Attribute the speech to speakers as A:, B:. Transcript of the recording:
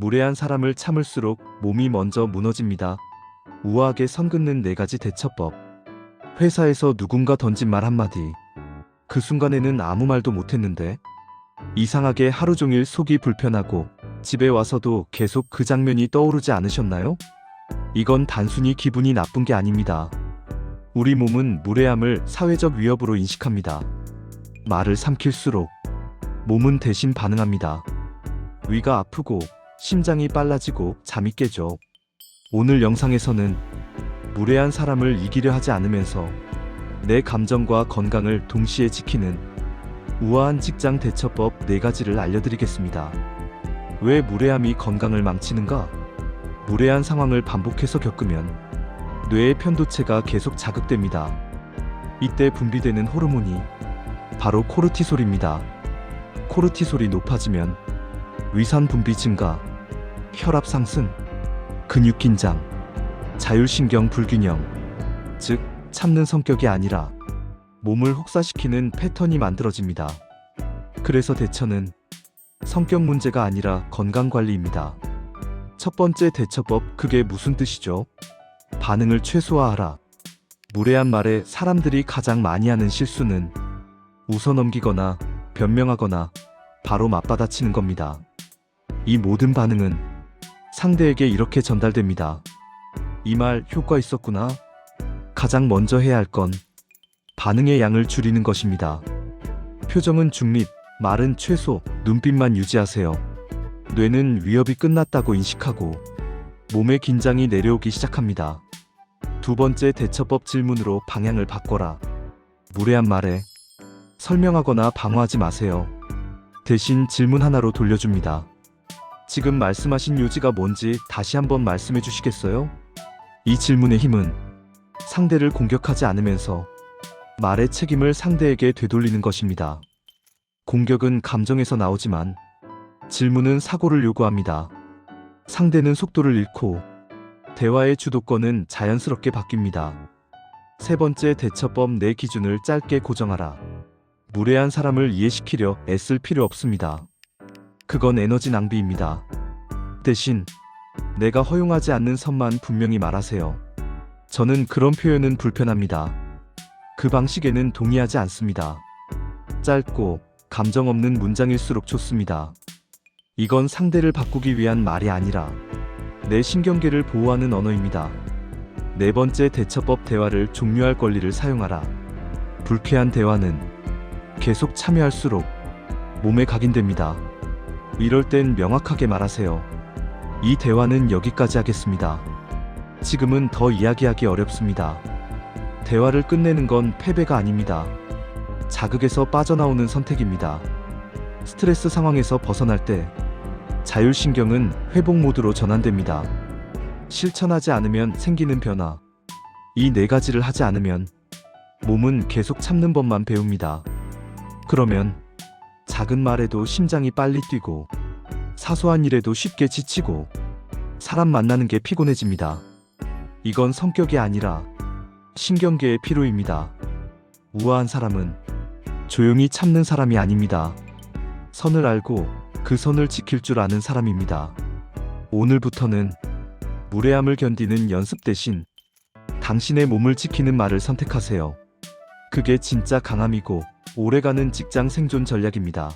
A: 무례한 사람을 참을수록 몸이 먼저 무너집니다. 우아하게 선 긋는 네 가지 대처법. 회사에서 누군가 던진 말 한마디. 그 순간에는 아무 말도 못했는데 이상하게 하루 종일 속이 불편하고 집에 와서도 계속 그 장면이 떠오르지 않으셨나요? 이건 단순히 기분이 나쁜 게 아닙니다. 우리 몸은 무례함을 사회적 위협으로 인식합니다. 말을 삼킬수록 몸은 대신 반응합니다. 위가 아프고 심장이 빨라지고 잠이 깨죠. 오늘 영상에서는 무례한 사람을 이기려 하지 않으면서 내 감정과 건강을 동시에 지키는 우아한 직장 대처법 4가지를 알려드리겠습니다. 왜 무례함이 건강을 망치는가? 무례한 상황을 반복해서 겪으면 뇌의 편도체가 계속 자극됩니다. 이때 분비되는 호르몬이 바로 코르티솔입니다. 코르티솔이 높아지면 위산 분비 증가, 혈압 상승, 근육 긴장, 자율신경 불균형, 즉 참는 성격이 아니라 몸을 혹사시키는 패턴이 만들어집니다. 그래서 대처는 성격 문제가 아니라 건강 관리입니다. 첫 번째 대처법 그게 무슨 뜻이죠? 반응을 최소화하라. 무례한 말에 사람들이 가장 많이 하는 실수는 웃어 넘기거나 변명하거나 바로 맞받아치는 겁니다. 이 모든 반응은 상대에게 이렇게 전달됩니다. 이 말 효과 있었구나. 가장 먼저 해야 할 건 반응의 양을 줄이는 것입니다. 표정은 중립, 말은 최소, 눈빛만 유지하세요. 뇌는 위협이 끝났다고 인식하고 몸의 긴장이 내려오기 시작합니다. 두 번째 대처법 질문으로 방향을 바꿔라. 무례한 말에 설명하거나 방어하지 마세요. 대신 질문 하나로 돌려줍니다. 지금 말씀하신 요지가 뭔지 다시 한번 말씀해 주시겠어요? 이 질문의 힘은 상대를 공격하지 않으면서 말의 책임을 상대에게 되돌리는 것입니다. 공격은 감정에서 나오지만 질문은 사고를 요구합니다. 상대는 속도를 잃고 대화의 주도권은 자연스럽게 바뀝니다. 세 번째 대처법 내 기준을 짧게 고정하라. 무례한 사람을 이해시키려 애쓸 필요 없습니다. 그건 에너지 낭비입니다. 대신 내가 허용하지 않는 선만 분명히 말하세요. 저는 그런 표현은 불편합니다. 그 방식에는 동의하지 않습니다. 짧고 감정 없는 문장일수록 좋습니다. 이건 상대를 바꾸기 위한 말이 아니라 내 신경계를 보호하는 언어입니다. 네 번째 대처법 대화를 종료할 권리를 사용하라. 불쾌한 대화는 계속 참여할수록 몸에 각인됩니다. 이럴 땐 명확하게 말하세요. 이 대화는 여기까지 하겠습니다. 지금은 더 이야기하기 어렵습니다. 대화를 끝내는 건 패배가 아닙니다. 자극에서 빠져나오는 선택입니다. 스트레스 상황에서 벗어날 때 자율신경은 회복 모드로 전환됩니다. 실천하지 않으면 생기는 변화. 이 네 가지를 하지 않으면 몸은 계속 참는 법만 배웁니다. 그러면 작은 말에도 심장이 빨리 뛰고 사소한 일에도 쉽게 지치고 사람 만나는 게 피곤해집니다. 이건 성격이 아니라 신경계의 피로입니다. 우아한 사람은 조용히 참는 사람이 아닙니다. 선을 알고 그 선을 지킬 줄 아는 사람입니다. 오늘부터는 무례함을 견디는 연습 대신 당신의 몸을 지키는 말을 선택하세요. 그게 진짜 강함이고 오래가는 직장 생존 전략입니다.